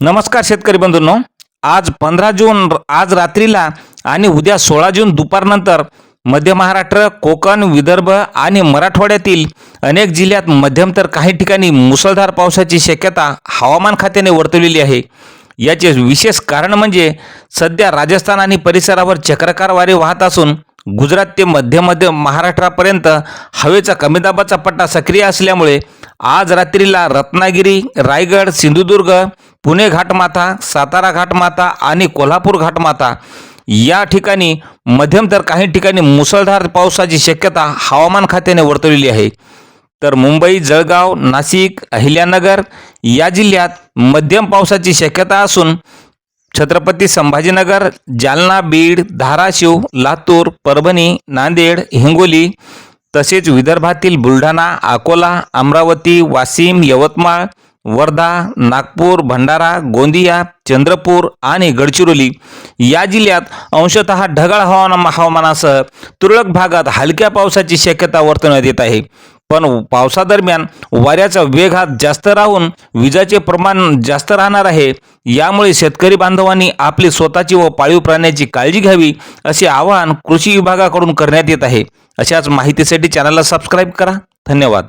नमस्कार शेतकरी बंधूंनो. आज पंधरा जून आज रात्रीला आणि उद्या सोळा जून दुपारनंतर मध्य महाराष्ट्र कोकण विदर्भ आणि मराठवाड्यातील अनेक जिल्ह्यात मध्यम तर काही ठिकाणी मुसळधार पावसाची शक्यता हवामान खात्याने वर्तवलेली आहे. याचे विशेष कारण म्हणजे सध्या राजस्थान आणि परिसरावर चक्रकार वारे वाहत असून गुजरात ते मध्य मध्य महाराष्ट्रापर्यंत हवेचा कमी दाबाचा पट्टा सक्रिय असल्यामुळे आज रात्रीला रत्नागिरी रायगड सिंधुदुर्ग पुणे घाटमाथा सातारा घाटमाथा आणि कोल्हापूर घाटमाथा या ठिकाणी मध्यम तर काही ठिकाणी मुसळधार पावसाची शक्यता हवामान खात्याने वर्तवलेली आहे. तर मुंबई जळगाव नाशिक अहिल्यानगर या जिल्ह्यात मध्यम पावसाची शक्यता असून छत्रपती संभाजीनगर जालना बीड धाराशिव लातूर परभणी नांदेड हिंगोली तसेच विदर्भातील बुलढाणा अकोला अमरावती वाशिम यवतमाळ वर्धा नागपूर भंडारा गोंदिया चंद्रपूर आणि गडचिरोली या जिल्ह्यात अंशतः ढगाळ हवामान हवामानासह तुरळक भागात हलक्या पावसाची शक्यता वर्तवण्यात येत आहे. पण पावसादरम्यान वाऱ्याचा वेग हा जास्त राहून विजाचे प्रमाण जास्त राहणार आहे. यामुळे शेतकरी बांधवांनी आपली स्वतःची व पाळीव प्राण्याची काळजी घ्यावी असे आवाहन कृषी विभागाकडून करण्यात येत आहे. अशाच माहितीसाठी चॅनलला सबस्क्राईब करा. धन्यवाद.